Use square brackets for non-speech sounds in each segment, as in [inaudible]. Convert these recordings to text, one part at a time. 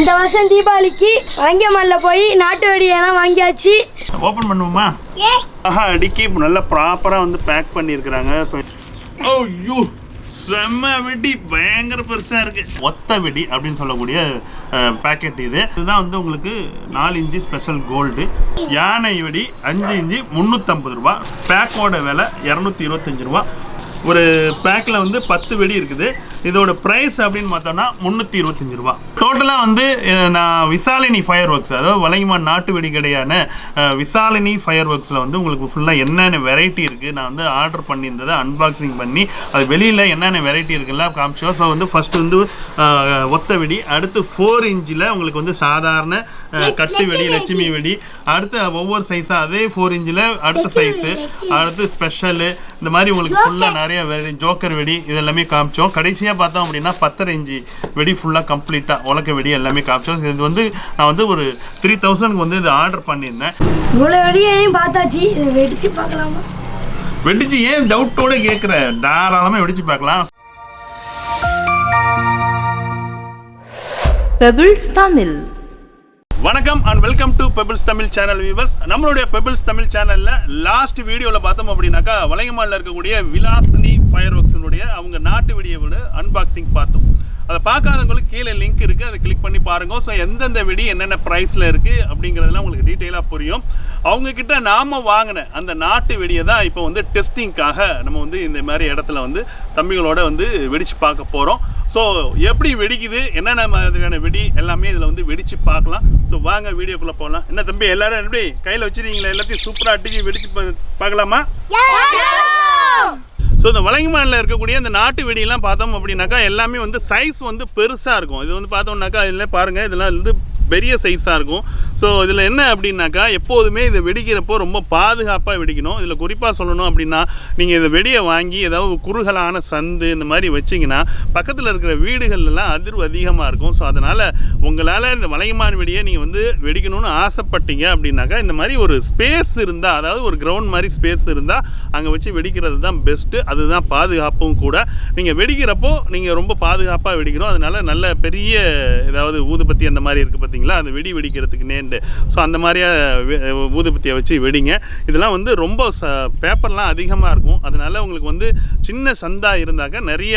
இந்த வருஷம் தீபாவளிக்கு வங்கியமல்ல போய் நாட்டு வெடியெல்லாம் வாங்கியாச்சு. ஓப்பன் பண்ணுவோமா? ஆஹா அடிக்கி நல்லா ப்ராப்பராக வந்து பேக் பண்ணியிருக்கிறாங்க. ஸோ ஐயோ செம்ம வெடி பயங்கர பெருசாக இருக்கு. ஒத்த வெடி அப்படின்னு சொல்லக்கூடிய பேக்கெட் இது. இதுதான் வந்து உங்களுக்கு நாலு இன்ச்சு ஸ்பெஷல் கோல்டு யானை வெடி அஞ்சு இன்ச்சு முந்நூற்றம்பது ரூபா. பேக்கோட விலை இரநூத்தி இருபத்தஞ்சு ரூபா. ஒரு பேக்கில் வந்து பத்து வெடி இருக்குது. இதோட ப்ரைஸ் அப்படின்னு பார்த்தோம்னா முந்நூற்றி இருபத்தஞ்சு ரூபா. டோட்டலாக வந்து நான் விசாலினி ஃபயர் ஒர்க்ஸ் அதாவது வலங்கிமான் நாட்டு வெடி கடையான விசாலினி ஃபயர் ஒர்க்ஸில் வந்து உங்களுக்கு ஃபுல்லாக என்னென்ன வெரைட்டி இருக்குது நான் வந்து ஆர்டர் பண்ணியிருந்ததை அன்பாக்சிங் பண்ணி அது வெளியில் என்னென்ன வெரைட்டி இருக்குல்ல காமிச்சோம் ஸோ வந்து ஃபஸ்ட்டு வந்து ஒத்த வெடி அடுத்து ஃபோர் இன்ச்சில் உங்களுக்கு வந்து சாதாரண கட்டு வெடி லட்சுமி வெடி. அடுத்து ஒவ்வொரு சைஸாக அதே ஃபோர் இன்ச்சில் அடுத்த சைஸு அடுத்து ஸ்பெஷலு இந்த மாதிரி உங்களுக்கு ஃபுல்லாக நிறைய வெடி ஜோக்கர் வெடி இது எல்லாமே காமிச்சோம். கடைசியாக பார்த்தோம் அப்படின்னா பத்தரை இன்ச்சு வெடி ஃபுல்லாக கம்ப்ளீட்டாக உலக்க வெடி எல்லாமே காமிச்சோம். இது வந்து நான் வந்து ஒரு த்ரீ தௌசண்ட்க்கு வந்து இது ஆர்டர் பண்ணியிருந்தேன். இவ்வளோ வெடியையும் பார்த்தாச்சு? இதை வெடிச்சு பார்க்கலாமா? வெடிச்சு ஏன் டவுட்டோட கேட்குற? தாராளமாக வெடிச்சு பார்க்கலாம். பெபிள்ஸ் தமிழ் வணக்கம் and welcome to Pebbles Tamil channel viewers நம்மளுடைய பெபிள்ஸ் தமிழ் சேனலில் லாஸ்ட் வீடியோவில் பார்த்தோம் அப்படின்னாக்கா வளையமாலில் இருக்கக்கூடிய விலாசினி ஃபயர் ஒர்க்ஸினுடைய அவங்க நாட்டு வெடியோட அன்பாக்சிங் பார்த்தோம். அதை பார்க்காதவங்களுக்கு கீழே லிங்க் இருக்குது அதை கிளிக் பண்ணி பாருங்கள் ஸோ எந்தெந்த வெடி என்னென்ன ப்ரைஸில் இருக்குது அப்படிங்கிறதெல்லாம் உங்களுக்கு டீட்டெயிலாக புரியும். அவங்கக்கிட்ட நாம் நாம வாங்கின அந்த நாட்டு வெடியை தான் இப்போ வந்து டெஸ்டிங்க்காக நம்ம வந்து இந்த மாதிரி இடத்துல வந்து தம்பிகளோட வந்து வெடித்து பார்க்க போகிறோம் ஸோ எப்படி வெடிக்குது? என்னென்ன மாதிரியான வெடி? எல்லாமே இதில் வந்து வெடித்து பார்க்கலாம். ஸோ வாங்க வீடியோக்குள்ளே போகலாம் என்ன தம்பி எல்லாரும் எப்படி? கையில் வச்சுருக்கீங்களா? எல்லாத்தையும் சூப்பராக அடிச்சு வெடித்து பார்க்கலாமா. ஸோ இந்த வளைகுமானில் இருக்கக்கூடிய இந்த நாட்டு வெடியெல்லாம் பார்த்தோம் அப்படின்னாக்கா எல்லாமே வந்து சைஸ் வந்து பெருசாக இருக்கும். இது வந்து பார்த்தோம்னாக்கா இதில் பாருங்கள் இதெல்லாம் வந்து பெரிய சைஸாக இருக்கும். ஸோ இதில் என்ன அப்படின்னாக்கா எப்போதுமே இதை வெடிக்கிறப்போ ரொம்ப பாதுகாப்பாக வெடிக்கணும். இதில் குறிப்பாக சொல்லணும் அப்படின்னா நீங்கள் இந்த வெடியை வாங்கி ஏதாவது குறுகலான சந்து இந்த மாதிரி வச்சிங்கன்னா பக்கத்தில் இருக்கிற வீடுகள்லாம் அதிர்வு அதிகமாக இருக்கும். ஸோ அதனால் உங்களால் இந்த வளையமான வெடியை நீங்கள் வந்து வெடிக்கணும்னு ஆசைப்பட்டீங்க அப்படின்னாக்கா இந்த மாதிரி ஒரு ஸ்பேஸ் இருந்தால் அதாவது ஒரு கிரவுண்ட் மாதிரி ஸ்பேஸ் இருந்தால் அங்கே வச்சு வெடிக்கிறது தான் பெஸ்ட்டு அதுதான் பாதுகாப்பும் கூட. நீங்கள் வெடிக்கிறப்போ நீங்கள் ரொம்ப பாதுகாப்பாக வெடிக்கணும். அதனால் நல்ல பெரிய ஏதாவது ஊதுபத்தி அந்த மாதிரி இருக்குது பார்த்தீங்களா அந்த வெடி வெடிக்கிறதுக்கு நேண்டு ஸோ அந்த மாதிரியா ஊதுபத்தியை வச்சு வெடிங்க. இதெல்லாம் வந்து ரொம்ப ச பேப்பர்லாம் அதிகமாக இருக்கும். அதனால உங்களுக்கு வந்து சின்ன சந்தா இருந்தாக்க நிறைய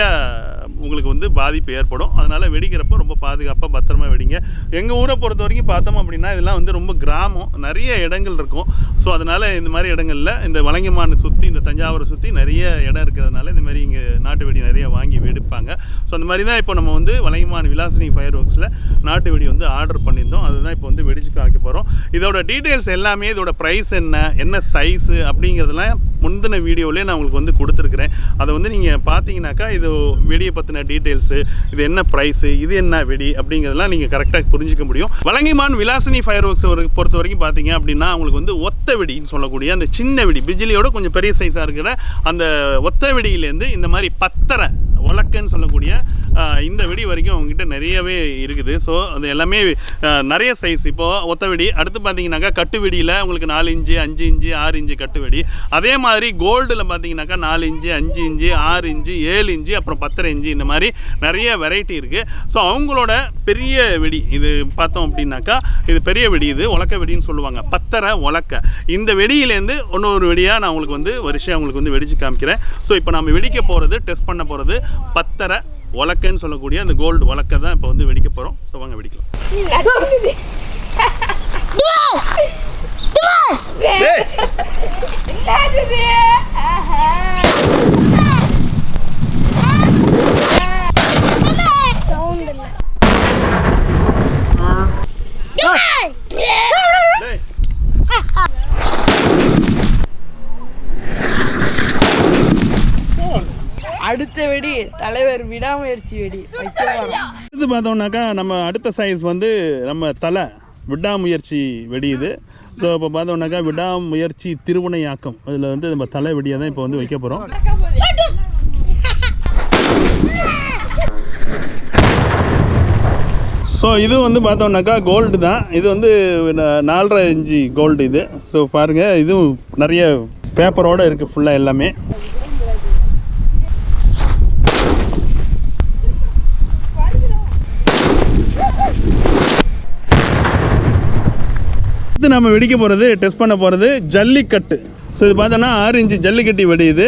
உங்களுக்கு வந்து பாதிப்பு ஏற்படும். அதனால் வெடிக்கிறப்போ ரொம்ப பாதுகாப்பாக பத்திரமா வெடிங்க. எங்கள் ஊரை பொறுத்த வரைக்கும் பார்த்தோம் அப்படின்னா இதெல்லாம் வந்து ரொம்ப கிராமம் நிறைய இடங்கள் இருக்கும். ஸோ அதனால் இந்த மாதிரி இடங்களில் இந்த வலங்கிமானை சுற்றி இந்த தஞ்சாவூரை சுற்றி நிறைய இடம் இருக்கிறதுனால இந்த மாதிரி இங்கே நாட்டு வெடி நிறைய வாங்கி வெடிப்பாங்க. ஸோ அந்த மாதிரி தான் இப்போ நம்ம வந்து வலங்கிமான் விலாசினி ஃபயர் ஒர்க்ஸில் நாட்டு வெடி வந்து ஆர்டர் பண்ணியிருந்தோம். அதுதான் இப்போ வந்து வெடிச்சு காமிக்க போகிறோம் இதோட டீட்டெயில்ஸ் எல்லாமே இதோட ப்ரைஸ் என்ன என்ன சைஸு அப்படிங்கிறதுலாம் முந்தின வீடியோவிலே நான் உங்களுக்கு வந்து கொடுத்துருக்குறேன். அதை வந்து நீங்கள் பார்த்தீங்கன்னாக்கா இது வெடியை பற்றின டீட்டெயில்ஸு இது என்ன ப்ரைஸு இது என்ன வெடி அப்படிங்கிறதெல்லாம் நீங்கள் கரெக்டாக புரிஞ்சிக்க முடியும். வலங்கைமான் விலாசினி ஃபயர் ஒர்க்ஸ் பொறுத்த வரைக்கும் பார்த்தீங்க அப்படின்னா அவங்களுக்கு வந்து ஒத்த வெடின்னு சொல்லக்கூடிய அந்த சின்ன வெடி பிஜிலியோட கொஞ்சம் பெரிய சைஸாக இருக்கிற அந்த ஒத்த வெடியிலேருந்து இந்த மாதிரி பத்தரை உலக்கன்னு சொல்லக்கூடிய இந்த வெடி வரைக்கும் அவங்ககிட்ட நிறையவே இருக்குது. ஸோ அது எல்லாமே நிறைய சைஸ் இப்போது ஒத்த வெடி அடுத்து பார்த்தீங்கன்னாக்கா கட்டு வெடியில் உங்களுக்கு நாலு இன்ச்சு அஞ்சு இன்ச்சு ஆறு இன்ச்சு கட்டு வெடி. அதே மாதிரி கோல்டில் பார்த்தீங்கன்னாக்கா நாலு இன்ச்சு அஞ்சு இன்ச்சு ஆறு இன்ச்சு ஏழு இன்ச்சு அப்புறம் பத்தரை இன்ச்சு இந்த மாதிரி நிறைய வெரைட்டி இருக்குது ஸோ அவங்களோட பெரிய வெடி இது பார்த்தோம் அப்படின்னாக்கா இது பெரிய வெடி இது உலக்க வெடின்னு சொல்லுவாங்க. பத்தரை உலக்க. இந்த வெடியிலேருந்து ஒன்று ஒரு வெடியாக நான் உங்களுக்கு வந்து வருஷம் உங்களுக்கு வந்து வெடிச்சு காமிக்கிறேன். ஸோ இப்போ நம்ம வெடிக்க போகிறது டெஸ்ட் பண்ண போகிறது பத்தரை உலக்கன்னு சொல்லக்கூடிய அந்த கோல்டு உலக்க தான் இப்போ வந்து வெடிக்க போகிறோம் ஸோ வாங்க வெடிக்கலாம். [laughs] [laughs] டேய், அடுத்த வெடி தலைவர் விடாமுயற்சி வெடி. வைக்க இது பார்த்தோம்னாக்கா நம்ம அடுத்த சைஸ் வந்து நம்ம தலை விடாமுயற்சி வெடி இது. ஸோ இப்போ பார்த்தோம்னாக்கா விடாமுயற்சி திருவினையாக்கம். அதில் வந்து நம்ம தலை வெடியை தான் இப்போ வந்து வைக்க போகிறோம் ஸோ இது வந்து பார்த்தோம்னாக்கா கோல்டு தான். இது வந்து நாலரை இன்ச்சு கோல்டு இது. ஸோ பாருங்கள் இதுவும் நிறைய பேப்பரோடு இருக்குது ஃபுல்லாக எல்லாமே. அடுத்து நம்ம வெடிக்க போகிறது டெஸ்ட் பண்ண போகிறது ஜல்லிக்கட்டு. ஸோ இது பார்த்தோன்னா ஆறு இன்ச்சு ஜல்லிக்கட்டி வெடி இது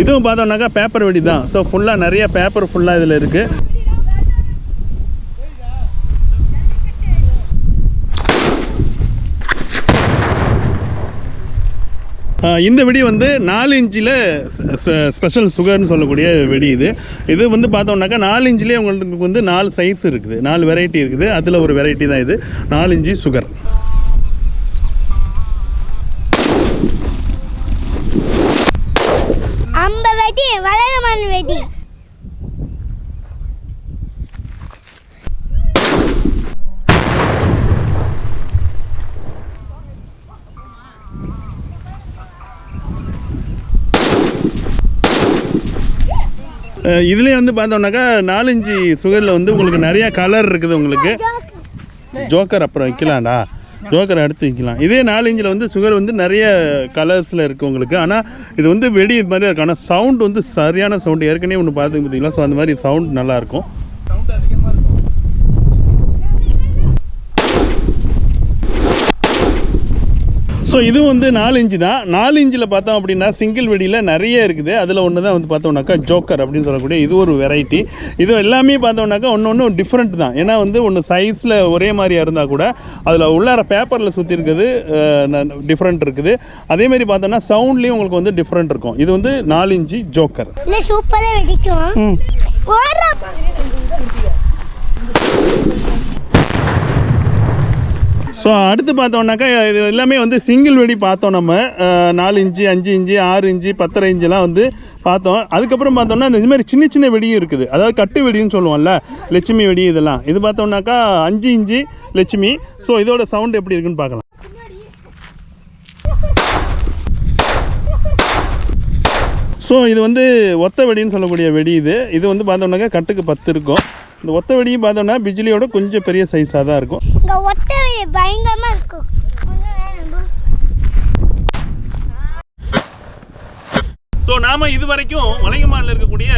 இதுவும் பார்த்தோம்னாக்கா பேப்பர் வெடி தான் ஸோ ஃபுல்லாக நிறைய பேப்பர் ஃபுல்லாக இதில் இருக்குது இந்த வெடி வந்து நாலு இன்ச்சில் ஸ்பெஷல் சுகர்னு சொல்லக்கூடிய வெடி இது. இது வந்து பார்த்தோம்னாக்கா நாலு இன்ச்சிலே உங்களுக்கு வந்து நாலு சைஸ் இருக்குது. நாலு வெரைட்டி இருக்குது. அதில் ஒரு வெரைட்டி தான் இது. நாலு இன்ச்சி சுகர் அம்ப வெடி வளையமன் வெடி இதுலேயே வந்து பார்த்தோம்னாக்கா நாலஞ்சு சுகரில் வந்து உங்களுக்கு நிறையா கலர் இருக்குது உங்களுக்கு. ஜோக்கர் அப்புறம் வைக்கலாம்டா. ஜோக்கர் அடுத்து வைக்கலாம். இதே நாலஞ்சில் வந்து சுகர் வந்து நிறைய கலர்ஸில் இருக்குது உங்களுக்கு. ஆனால் இது வந்து வெடி மாதிரி இருக்கும் ஆனால் சவுண்ட் வந்து சரியான சவுண்டு ஏற்கனவே ஒன்று பார்த்து பார்த்தீங்களா? ஸோ அந்த மாதிரி சவுண்ட் நல்லாயிருக்கும் ஸோ இது வந்து நாலு இன்ச்சு தான். நாலு இன்ச்சில் பார்த்தோம் அப்படின்னா சிங்கிள் வெடியில் நிறைய இருக்குது. அதில் ஒன்று தான் வந்து பார்த்தோம்னாக்கா ஜோக்கர் அப்படின்னு சொல்லக்கூடிய இது ஒரு வெரைட்டி இது எல்லாமே பார்த்தோம்னாக்கா ஒன்று ஒன்று டிஃப்ரெண்ட் தான். ஏன்னா வந்து ஒன்று சைஸில் ஒரே மாதிரியாக இருந்தால் கூட அதில் உள்ளார பேப்பரில் சுற்றி இருக்குது டிஃப்ரெண்ட் இருக்குது. அதேமாரி பார்த்தோம்னா சவுண்ட்லேயும் உங்களுக்கு வந்து டிஃப்ரெண்ட் இருக்கும். இது வந்து நாலு இன்ச்சு ஜோக்கர் இல்ல சூப்பரா வெடிக்கும். ஸோ அடுத்து பார்த்தோம்னாக்கா இது எல்லாமே வந்து சிங்கிள் வெடி பார்த்தோம் நம்ம. நாலு இன்ச்சு அஞ்சு இன்ச்சு ஆறு இன்ச்சு பத்தரை இன்ச்செல்லாம் வந்து பார்த்தோம். அதுக்கப்புறம் பார்த்தோம்னா இந்த மாதிரி சின்ன சின்ன வெடியும் இருக்குது. அதாவது கட்டு வெடின்னு சொல்லுவோம்ல லட்சுமி வெடி இதெல்லாம். இது பார்த்தோம்னாக்கா அஞ்சு இன்ச்சு லட்சுமி. ஸோ இதோட சவுண்ட் எப்படி இருக்குன்னு பார்க்கலாம். ஸோ இது வந்து ஒத்த வெடின்னு சொல்லக்கூடிய வெடி இது. இது வந்து பார்த்தோம்னாக்கா கட்டுக்கு பத்து இருக்கும். இந்த ஒத்த வெடியும் பார்த்தோம்னா பிஜிலியோட கொஞ்சம் பெரிய சைஸாக தான் இருக்கும். இங்க இருக்கும். ஸோ நாம் இது வரைக்கும் வலையமானில் இருக்கக்கூடிய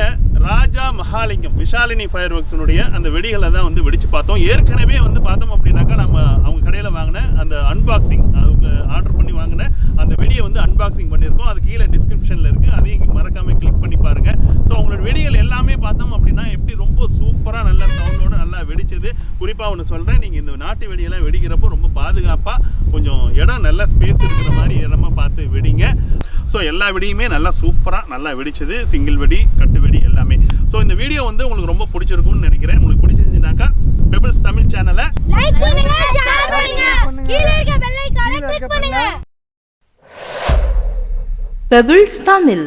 ராஜா மகாலிங்கம் விஷாலினி ஃபயர் ஒர்க்ஸினுடைய அந்த வெடிகளை தான் வந்து வெடிச்சு பார்த்தோம். ஏற்கனவே வந்து பார்த்தோம் அப்படின்னாக்கா நம்ம அவங்க கடையில் வாங்கின அந்த அன்பாக்சிங் அவங்க ஆர்டர் பண்ணி வாங்கின அந்த வெடியை வந்து அன்பாக்சிங் பண்ணியிருக்கோம். அது கீழே டிஸ்கிரிப்ஷனில் இருக்குது அதையும் மறக்காமல் கிளிக் பண்ணி பாருங்கள் ஸோ அவங்களோட வெடிகள் எல்லாமே பார்த்தோம் அப்படின்னா எப்படி ரொம்ப சூப்பராக நல்ல சவுண்டோடு நல்லா வெடிச்சது. குறிப்பாக ஒன்று சொல்கிறேன் நீங்கள் இந்த நாட்டு வெடியெல்லாம் வெடிக்கிறப்போ ரொம்ப பாதுகாப்பாக கொஞ்சம் இடம் நல்ல ஸ்பேஸ் இருக்கிற மாதிரி இடமா பார்த்து வெடிங்க. ஸோ எல்லா வெடியுமே நல்லா சூப்பர் சூப்பராக நல்லா வெடிச்சது. சிங்கிள் வெடி கட்டு வெடி எல்லாமே. ஸோ இந்த வீடியோ வந்து உங்களுக்கு ரொம்ப பிடிச்சிருக்கும்னு நினைக்கிறேன். உங்களுக்கு பிடிச்சிருந்துச்சுனாக்கா பெபிள்ஸ் தமிழ் சேனலை லைக் பண்ணுங்க ஷேர் பண்ணுங்க. கீழ இருக்க பெல் ஐகானை கிளிக் பண்ணுங்க. Pebbles Tamil.